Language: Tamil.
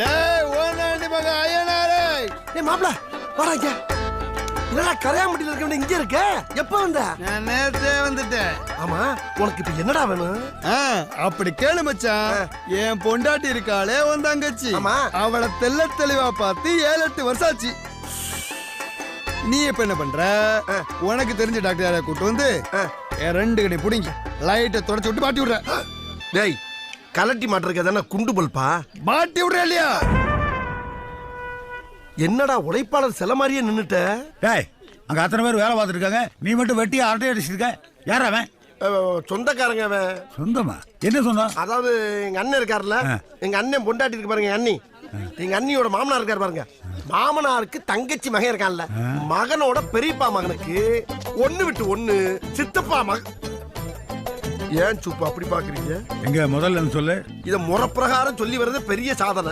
டேய் ஓனாண்டி மக ஐயனாரே. ஏய் மாப்ள வாடா இங்க. என்னடா கரையாம்பட்டியில் இருக்க வேண்டிய இங்க இருக்க? எப்ப வந்த? நான் நேத்தே வந்துட்டேன். ஆமா உனக்கு இப்ப என்னடா வேணும்? ஆ, அப்படி கேளு மச்சான். என் பொண்டாட்டி இருக்காளே உன் தங்கச்சி. ஆமா. அவளை தெள்ள தெளிவா பார்த்து ஏழு எட்டு வருஷம் ஆச்சு. நீ இப்ப என்ன பண்ற? உனக்கு தெரிஞ்ச டாக்டர் கூட்டு வந்து ரெண்டு கடி புடிங்க லைட்டை தொடச்சு விட்டு மாட்டி விடுற. டேய் கலட்டி மாட்டிருக்க தானே குண்டு பல்பா? மாட்டி விடுற இல்லையா? என்னடா உழைப்பாளர் சில மாதிரியே நின்னுட்ட? டேய் அங்க அத்தனை பேர் வேலை பார்த்துட்டு இருக்காங்க. நீ மட்டும் வெட்டி அரட்டை அடிச்சிருக்க யார் அவன்? சொந்தக்காரங்க அவன். சொந்தமா? என்ன சொந்தம்? அதாவது எங்க அண்ணன் இருக்காருல்ல. எங்க அண்ணன் பொண்டாட்டி இருக்கு பாருங்க அண்ணி. எங்க அண்ணியோட மாமனார் இருக்காரு பாருங்க. மாமனாருக்கு தங்கச்சி மகன் இருக்கான்ல. மகனோட பெரியப்பா மகனுக்கு ஒண்ணு விட்டு ஒண்ணு சித்தப்பா மகன் ஏன் சுப்பு அப்படி பாக்குறீங்க? எங்க முதல்ல சொல்லு. இத முறப்பிரகாரம் சொல்லி வர்றது பெரிய சாதனை.